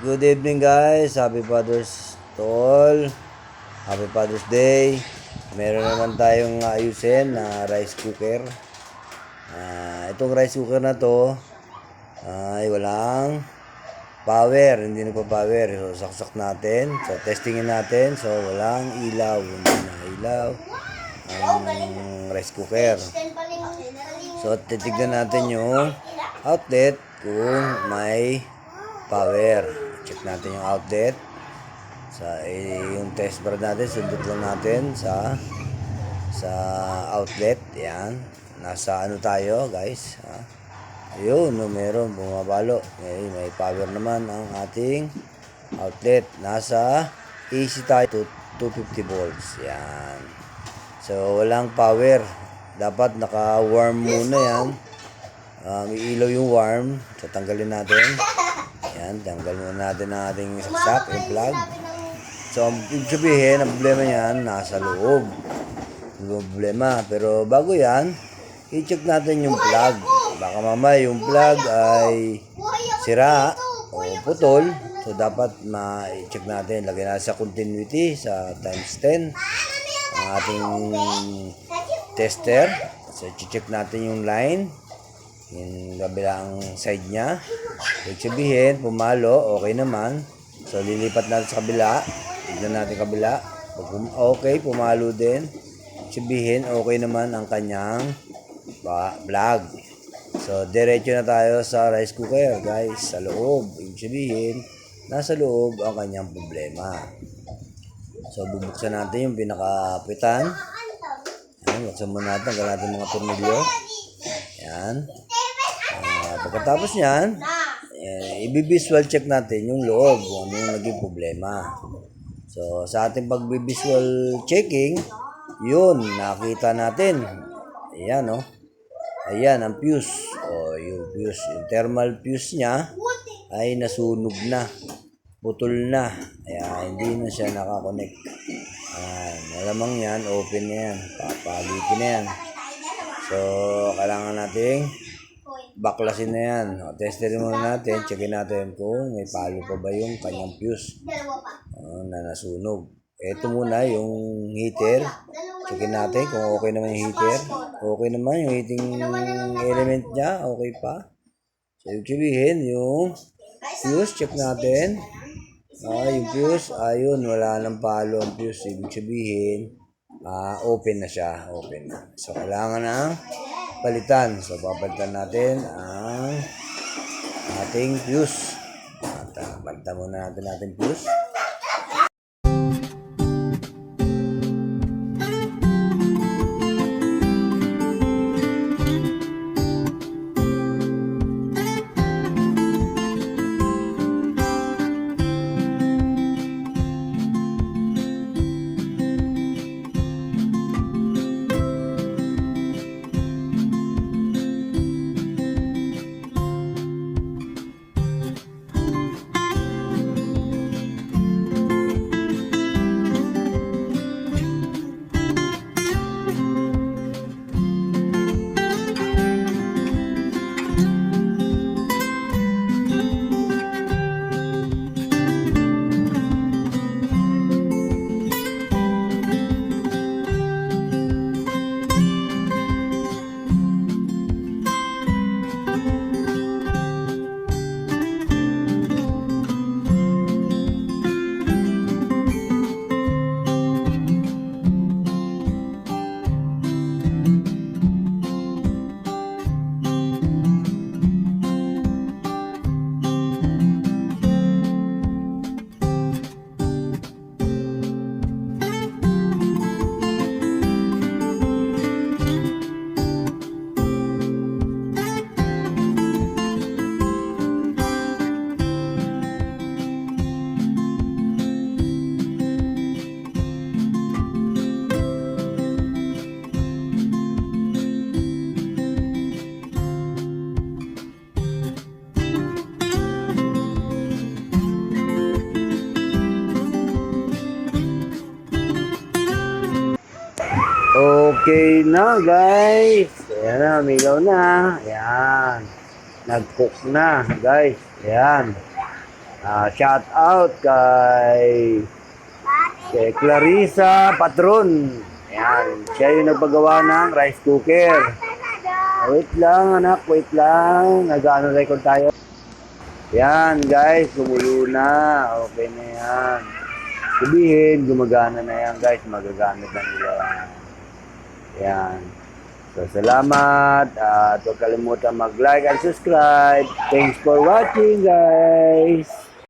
Good evening guys. Happy Father's to all. Happy Father's Day. Meron naman tayong ayusin na rice cooker. Ah, itong rice cooker na to ay walang power. Hindi na pa power. So, saksak natin. So, testingin natin. So, walang ilaw. Hindi na ilaw ang rice cooker. So, titignan natin yung outlet kung may power. Check natin yung outlet. Sa eh, yung test bar natin, sundot lang natin sa sa outlet. Yan. Nasa ano tayo, guys. Ha? Ayun, no, meron bumabalo. May, may power naman ang ating outlet. Nasa AC tayo, 250 volts. Yan. So, walang power. Dapat naka-warm muna yan. Um, ilaw yung warm. So, tanggalin natin. Yan, tanggal muna natin ang ating saksak, yung plug. So, ibig sabihin, ang problema niyan, nasa loob. Problema. Pero bago yan, i-check natin yung plug. Baka mamaya yung plug ay sira o putol. So, dapat ma-check natin. Lagyan natin sa continuity sa times 10 ang ating tester. So, check natin yung line. Yung kabilang side niya. Ibig sabihin, pumalo, okay naman. So, lilipat natin sa kabila. Tignan natin kabila. Pag okay, pumalo din. Ibig sabihin, okay naman ang kanyang vlog. So, diretso na tayo sa rice cooker, guys. Sa loob. Ibig sabihin, nasa loob ang kanyang problema. So, bubuksan natin yung pinakapitan. Ayan, buksan muna natin. Tanggal natin mga tornilyo. Ayan. Ah, pagkatapos niyan, eh, i-visual check natin yung loob kung ano yung naging problema. So, sa ating pag-visual checking, yun, nakita natin. Ayan, oh. Ayan, ang fuse. O, yung fuse. Yung thermal fuse niya ay nasunog na. Putol na. Kaya hindi na siya nakakonect. Ayan, malamang yan, open na yan. Papalitin na yan. So, kailangan nating baklasin na yan. O, testerin muna natin, checkin natin kung may palo pa ba yung kanyang fuse uh, na nasunog. Ito muna yung heater. Checkin natin kung okay naman yung heater. Okay naman yung heating element niya. Okay pa. So, ibig sabihin, yung fuse, check natin. Ah, yung fuse, ayun, wala nang palo ang fuse. Ibig sabihin, ah, open na siya. Open na. So, kailangan ng palitan. So, papalitan natin ang ating fuse. At, ah, palitan muna natin ating fuse. Okay na guys. Ayan na, umilaw na. Ayan. Nag-cook na guys. Ayan. Ah, shout out kay kay Clarissa Patron. Ayan, siya yung nagpagawa ng rice cooker. Wait lang anak, wait lang. Nag-ano record tayo. Yan guys, gumulo na. Okay na yan. Sabihin, gumagana na yan guys. Magagamit na nila yan. Yan. So, salamat. At huwag kalimutan mag-like and subscribe. Thanks for watching guys.